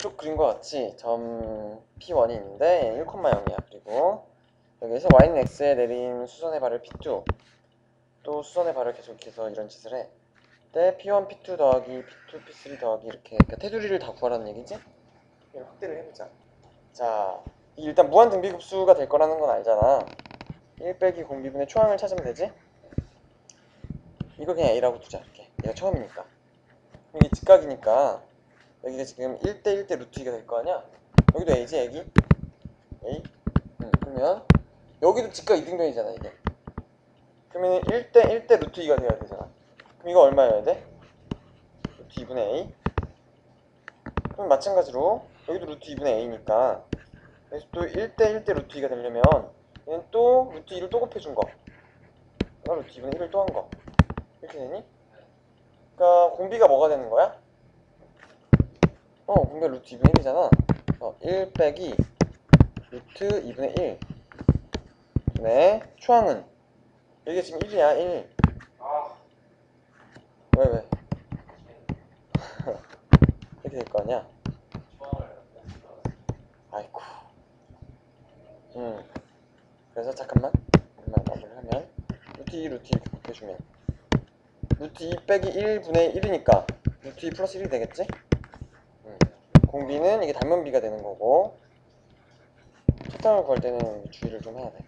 오른쪽 그림과 같이 점 P1이 있는데 1,0이야. 그리고 여기에서 y는 x에 내린 수선의 발을 P2 또 수선의 발을 계속해서 이런 짓을 해. 때 P1, P2 더하기 P2, P3 더하기 이렇게 그러니까 테두리를 다 구하라는 얘기지? 이걸 확대를 해보자. 자, 일단 무한 등비급수가 될 거라는 건 알잖아. 1 빼기 공비분의 초항을 찾으면 되지? 이거 그냥 A라고 두자 이렇게 얘가 처음이니까 이게 직각이니까 여기가 지금 1대 1대 루트 2가 될 거 아니야? 여기도 A지 애기? A? 응 그러면 여기도 직각 이등변이잖아 이게 그러면 1대 1대 루트 2가 돼야 되잖아 그럼 이거 얼마여야 돼? 루트 2분의 A 그럼 마찬가지로 여기도 루트 2분의 A니까 그래서 또 1대 1대 루트 2가 되려면 얘는 또 루트 2를 또 곱해준 거 루트 2분의 1을 또 한 거 이렇게 되니? 그러니까 공비가 뭐가 되는 거야? 어 공비가 루트 2분의 1이잖아. 어, 1 빼기 루트 2분의 1 분의 초항은? 여기가 지금 1이야 1 아, 왜 왜? 이렇게 될 거 아니야? 아이쿠. 음. 그래서 잠깐만. 얼마 마무리를 하면. 루트 2 루트 2 이렇게 곱해주면. 루트 2 빼기 1분의 1이니까 루트 2 플러스 1이 되겠지? 음. 공비는 이게 단면비가 되는 거고 첫탕을 구할 때는 주의를 좀 해야 돼